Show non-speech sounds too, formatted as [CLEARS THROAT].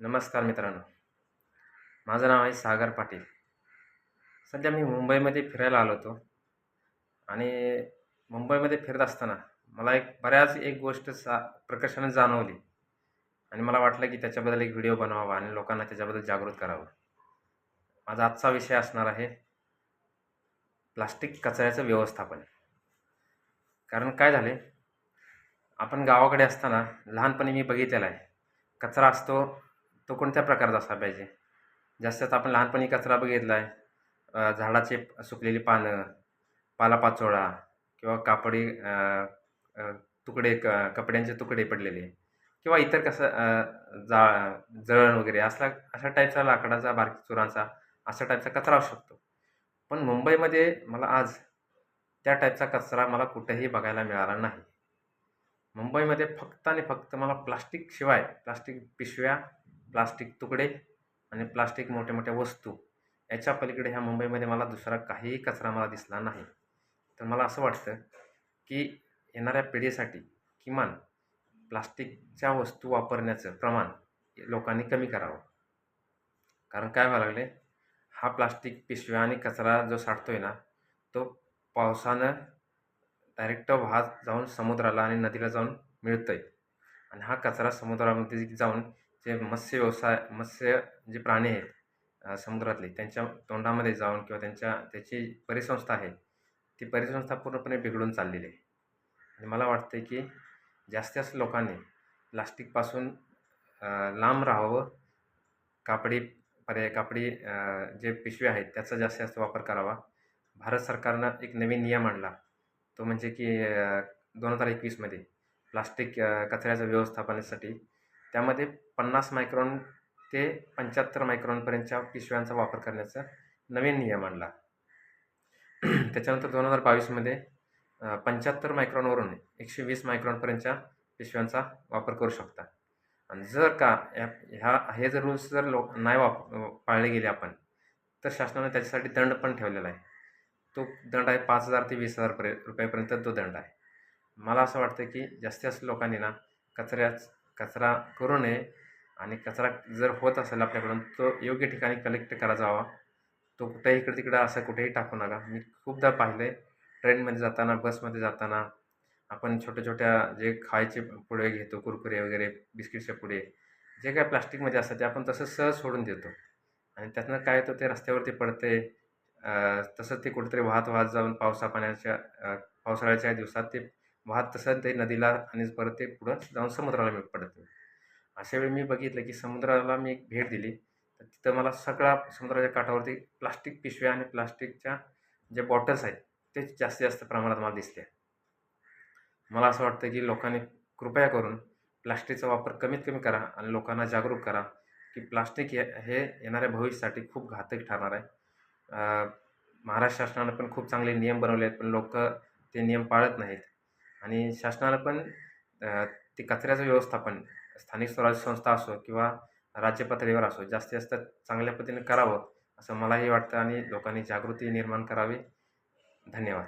नमस्कार मित्रांनो. माझं नाव आहे सागर पाटील. सध्या मी मुंबईमध्ये फिरायला आलो होतो. आणि मुंबईमध्ये फिरत असताना मला एक बऱ्याच एक गोष्ट सा प्रकर्षाने जाणवली. आणि मला वाटलं की त्याच्याबद्दल एक व्हिडिओ बनवावा आणि लोकांना त्याच्याबद्दल जागृत करावं. माझा आजचा विषय असणार आहे प्लास्टिक कचऱ्याचं व्यवस्थापन. कारण काय झाले? आपण गावाकडे असताना लहानपणी मी बघितलेला आहे. कचरा असतो तो कोणत्या प्रकारचा असला पाहिजे? जास्तीत आपण लहानपणी कचरा बघितला आहे झाडाचे सुकलेली पानं पालापाचोळा किंवा कापडी तुकडे क कपड्यांचे तुकडे पडलेले किंवा इतर कसं जा जळण वगैरे असला अशा टाईपचा लाकडाचा बारकी चुरांचा अशा टाईपचा कचरा असू शकतो. पण मुंबईमध्ये मला आज त्या टाईपचा कचरा मला कुठेही बघायला मिळाला नाही. मुंबईमध्ये फक्त आणि फक्त मला प्लास्टिकशिवाय प्लास्टिक पिशव्या प्लास्टिक तुकडे आणि प्लास्टिक मोठ्या मोठ्या वस्तू याच्या पलीकडे ह्या मुंबईमध्ये मला दुसरा काहीही कचरा मला दिसला नाही. तर मला असं वाटतं की येणाऱ्या पिढीसाठी किमान प्लास्टिकच्या वस्तू वापरण्याचं प्रमाण लोकांनी कमी करावं. कारण काय व्हायला लागले हा प्लास्टिक पिशव्या आणि कचरा जो साठतो आहे ना तो पावसानं डायरेक्ट वाहत जाऊन समुद्राला आणि नदीला जाऊन मिळतं आहे आणि हा कचरा समुद्रामध्ये जाऊन जे मत्स्य व्यवसाय मत्स्य जे प्राणी आहेत समुद्रातले त्यांच्या तोंडामध्ये जाऊन किंवा त्यांच्या त्याची परिसंस्था आहे ती परिसंस्था पूर्णपणे बिघडून चाललेली आहे. आणि मला वाटतं की जास्तीत जास्त लोकांनी प्लास्टिकपासून लांब राहावं कापडी पर्याय कापडी जे पिशव्या आहेत त्याचा जास्तीत जास्त वापर करावा. भारत सरकारनं एक नवीन नियम आणला. तो म्हणजे की दोन हजार एकवीसमध्ये प्लास्टिक कचऱ्याचं कचऱ्याच्या व्यवस्थापनासाठी त्यामध्ये पन्नास मायक्रॉन ते पंच्याहत्तर मायक्रॉनपर्यंतच्या पिशव्यांचा वापर करण्याचा नवीन नियम आणला. [CLEARS THROAT] त्याच्यानंतर दोन हजार बावीसमध्ये पंच्याहत्तर मायक्रॉनवरून एकशे वीस मायक्रॉनपर्यंतच्या पिशव्यांचा वापर करू शकता. आणि जर का ह्या हे जर रूल्स जर लो नाही वाप पाळले गेले आपण तर शासनाने त्याच्यासाठी दंड पण ठेवलेला आहे. तो दंड आहे पाच हजार ते वीस हजार पर्य रुपयापर्यंत तो दंड आहे. मला असं वाटतं की जास्तीत जास्त लोकांनी ना कचऱ्याच कचरा करू नये आणि कचरा जर होत असेल आपल्याकडून तो योग्य ठिकाणी कलेक्ट करा जावा तो कुठेही इकडे तिकडे असं कुठेही टाकू नका. मी खूपदा पाहिलं आहे ट्रेनमध्ये जाताना बसमध्ये जाताना आपण छोट्या छोट्या जे खायचे पुढे घेतो कुरकुरे वगैरे बिस्किटचे पुढे जे काय प्लास्टिकमध्ये असतं ते आपण तसं सहज सोडून देतो. आणि त्यातनं काय होतं ते रस्त्यावरती पडते. तसं ते कुठेतरी वाहत वाहत जाऊन पावसा पाण्याच्या पावसाळ्याच्या दिवसात ते वाहत तसं ते नदीला आणि परत ते पुढं जाऊन समुद्राला मी पडतो अशा वेळी मी बघितलं की समुद्राला मी एक भेट दिली. तर तिथं मला सगळा समुद्राच्या काठावरती प्लास्टिक पिशव्या आणि प्लास्टिकच्या ज्या बॉटल्स आहेत ते जास्तीत जास्त प्रमाणात मला दिसले मला असं वाटतं की लोकांनी कृपया करून प्लास्टिकचा वापर कमीत कमी करा आणि लोकांना जागरूक करा की प्लास्टिक हे हे येणाऱ्या भविष्यासाठी खूप घातक ठरणार आहे. महाराष्ट्र शासनानं पण खूप चांगले नियम बनवले आहेत पण लोक ते नियम पाळत नाहीत. आणि शासनाला पण ते कचऱ्याचं व्यवस्थापन स्थानिक स्वराज्य संस्था असो किंवा राज्य पातळीवर असो जास्तीत जास्त चांगल्या पद्धतीने करावं असं मलाही वाटतं आणि लोकांनी जागृती निर्माण करावी. धन्यवाद.